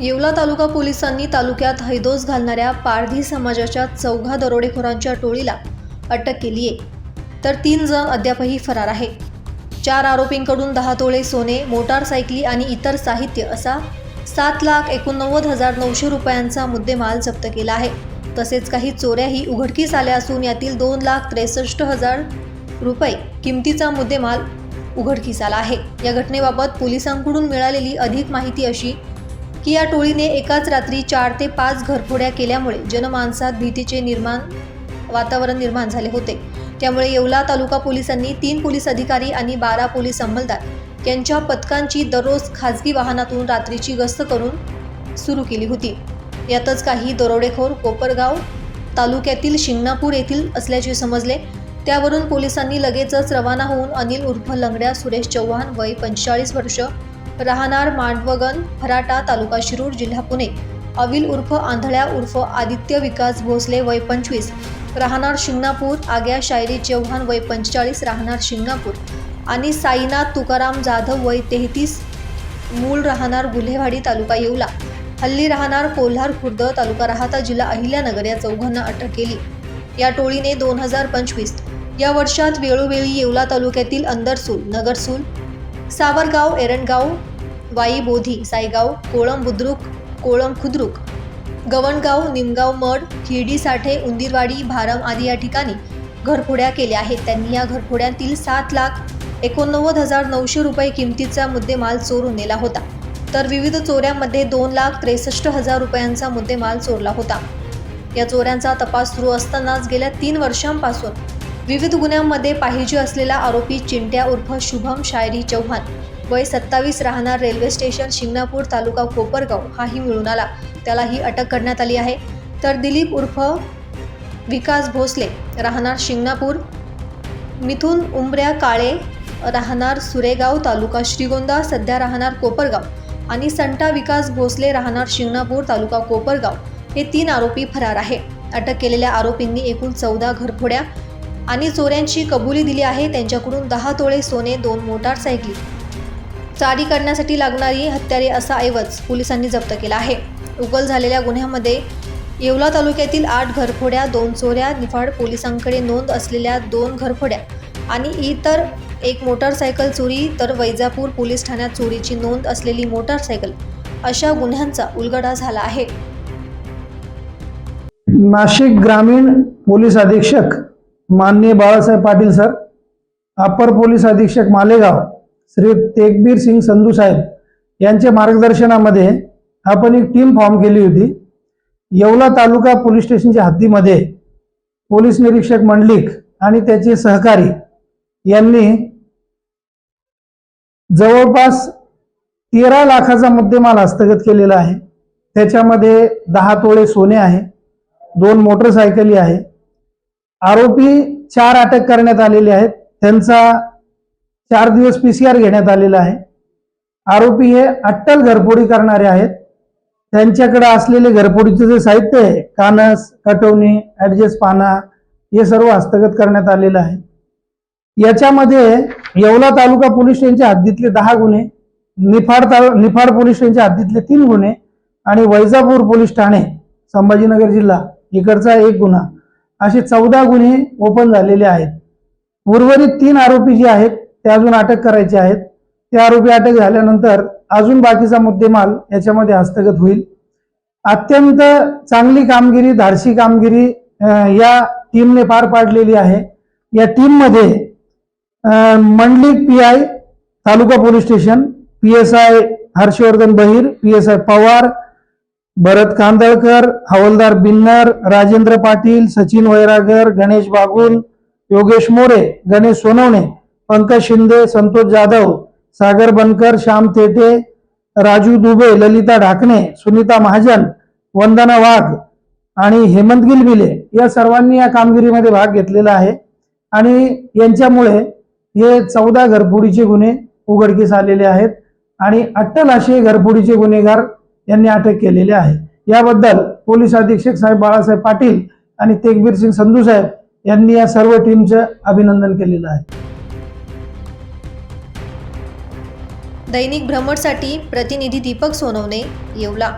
येवला तालुका पोलिसांनी तालुक्यात हैदोस घालणाऱ्या पारधी समाजाच्या चौघा दरोडेखोरांच्या टोळीला अटक केली आहे. तर तीन जण अद्यापही फरार आहे. चार आरोपींकडून दहा तोळे सोने मोटारसायकली आणि इतर साहित्य असा सात लाख एकोणनव्वद हजार नऊशे रुपयांचा मुद्देमाल जप्त केला आहे. तसेच काही चोऱ्याही उघडकीस आल्या असून यातील दोन लाख त्रेसष्ट हजार रुपये किमतीचा मुद्देमाल उघडकीस आला आहे. या घटनेबाबत पोलिसांकडून मिळालेली अधिक माहिती अशी की या टोळीने एकाच रात्री चार ते पाच घरफोड्या केल्यामुळे जनमानसात भीतीचे निर्माण वातावरण निर्माण झाले होते. त्यामुळे येवला तालुका पोलिसांनी तीन पोलीस अधिकारी आणि बारा पोलीस अंमलदार यांच्या पथकांची दररोज खाजगी वाहनातून रात्रीची गस्त करून सुरू केली होती. यातच काही दरोडेखोर कोपरगाव तालुक्यातील शिंगणापूर येथील असल्याचे समजले. त्यावरून पोलिसांनी लगेचच रवाना होऊन अनिल उर्फ लंगड्या सुरेश चव्हाण वय पंचेचाळीस वर्ष राहणार मांडवगन फराटा तालुका शिरूर जिल्हा पुणे. अविल उर्फ आंधळ्या उर्फ आदित्य विकास भोसले वय पंचवीस. राहणार शिंगणापूर आग्या शायरी चव्हाण वय पंचेचाळीस राहणार शिंगणापूर. आणि साईनाथ तुकाराम जाधव वय तेहतीस. मूळ राहणार गुल्हेवाडी तालुका येवला. हल्ली राहणार कोल्हार खुर्द तालुका राहता जिल्हा अहिल्यानगर या चौघांना अटक केली. या टोळीने दोन हजार पंचवीस. या वर्षात वेळोवेळी येवला तालुक्यातील अंदरसूल नगरसूल सावरगाव एरणगाव वाई बोधी सायगाव कोळम बुद्रुक कोळम खुद्रुक गवणगाव निमगाव मड खिर्डी साठे उंदीरवाडी भारम आदी या ठिकाणी घरफोड्या केल्या आहेत. त्यांनी या घरफोड्यातील सात लाख एकोणनव्वद हजार नऊशे रुपये किमतीचा मुद्देमाल चोरून नेला होता. तर विविध चोऱ्यांमध्ये दोन लाख त्रेसष्ट हजार रुपयांचा मुद्देमाल चोरला होता. या चोऱ्यांचा तपास सुरू असतानाच गेल्या तीन वर्षांपासून विविध गुन्ह्यांमध्ये पाहिजे असलेला आरोपी चिंट्या उर्फ शुभम शायरी चव्हाण वय सत्तावीस राहणार रेल्वे स्टेशन शिंगणापूर तालुका कोपरगाव हाही मिळून आला. त्यालाही अटक करण्यात आली आहे. तर दिलीप उर्फ विकास भोसले राहणार शिंगणापूर. मिथून उंबऱ्या काळे राहणार सुरेगाव तालुका श्रीगोंदा सध्या राहणार कोपरगाव. आणि संटा विकास भोसले राहणार शिंगणापूर तालुका कोपरगाव. हे तीन आरोपी फरार आहे. अटक केलेल्या आरोपींनी एकूण चौदा घरफोड्या आणि चोऱ्यांची कबुली दिली आहे. त्यांच्याकडून दहा तोळे सोने दोन मोटारसायकली चारी करण्यासाठी लागणारी हत्यारे असा ऐवज पोलिसांनी जप्त केला आहे. उकल झालेल्या गुन्ह्यामध्ये येवला तालुक्यातील आठ घरफोड्या दोन चोऱ्या निफाड पोलिसांकडे नोंद असलेल्या दोन घरफोड्या आणि इतर एक मोटारसायकल चोरी तर वैजापूर पोलीस ठाण्यात चोरीची नोंद असलेली मोटारसायकल अशा गुन्ह्यांचा उलगडा झाला आहे. नाशिक ग्रामीण पोलीस अधीक्षक माननीय Balasaheb Patil sir upper police अधीक्षक मालेगाव श्री तेगबीर सिंग संधू साहेब यांच्या मार्गदर्शनामध्ये आपण एक टीम फॉर्म केली होती. येवला तालुका पोलीस स्टेशनच्या हद्दीमध्ये पोलीस निरीक्षक मंडलिक आणि त्याचे सहकारी यांनी जवळपास तेरा लाखाचा मुद्देमाल हस्तगत केलेला आहे. त्याच्यामध्ये दहा तोळे सोने आहे दोन मोटरसायकली आहे आरोपी चार अटक करण्यात आलेले आहेत. त्यांचा चार दिवस पीसीआर घेण्यात आलेला आहे. आरोपी हे अट्टल घरफोडी करणारे आहेत. त्यांच्याकडे असलेले घरपोडीचे जे साहित्य आहे कानस कटवणी ॲडजस्ट पाना हे सर्व हस्तगत करण्यात आलेलं आहे. याच्यामध्ये येवला तालुका पोलीस स्टेशनच्या हद्दीतले दहा गुन्हे निफाड तालु निफाड पोलीस स्टेशनच्या हद्दीतले तीन गुन्हे आणि वैजापूर पोलीस ठाणे संभाजीनगर जिल्हा इकडचा एक गुन्हा. असे चौदा गुन्हे ओपन झालेले आहेत. उर्वरित तीन आरोपी जे आहेत ते अजून अटक करायचे आहेत. ते आरोपी अटक झाल्यानंतर अजून बाकीचा मुद्देमाल याच्यामध्ये हस्तगत होईल. अत्यंत चांगली कामगिरी धाडसी कामगिरी या टीमने पार पाडलेली आहे. या टीममध्ये Mandlik P I taluka police station P S I Harshvardhan Bahir P S I Pawar Bharat Kandalkar हवलदार बिन्नर राजेंद्र पाटील सचिन वैरागर गणेश बागुल योगेश मोरे गणेश सोनवणे पंकज शिंदे संतोष जाधव सागर बनकर श्याम थेटे राजू दुबे ललिता ढाकणे सुनीता महाजन वंदना वाघ आणि हेमंत गिलबिले या सर्वांनी या कामगिरीमध्ये भाग घेतलेला आहे. आणि यांच्यामुळे हे चौदा घरफोडीचे गुन्हे उघडकीस आलेले आहेत. आणि अट्टल असे घरफोडीचे गुन्हेगार यांनी अटक केलेली आहे. याबद्दल पोलीस अधीक्षक साहेब बाळासाहेब पाटील आणि तेगबीर सिंग संधू साहेब यांनी या सर्व टीमचं अभिनंदन केलेलं आहे. दैनिक भ्रमणसाठी प्रतिनिधी दीपक सोनवणे येवला.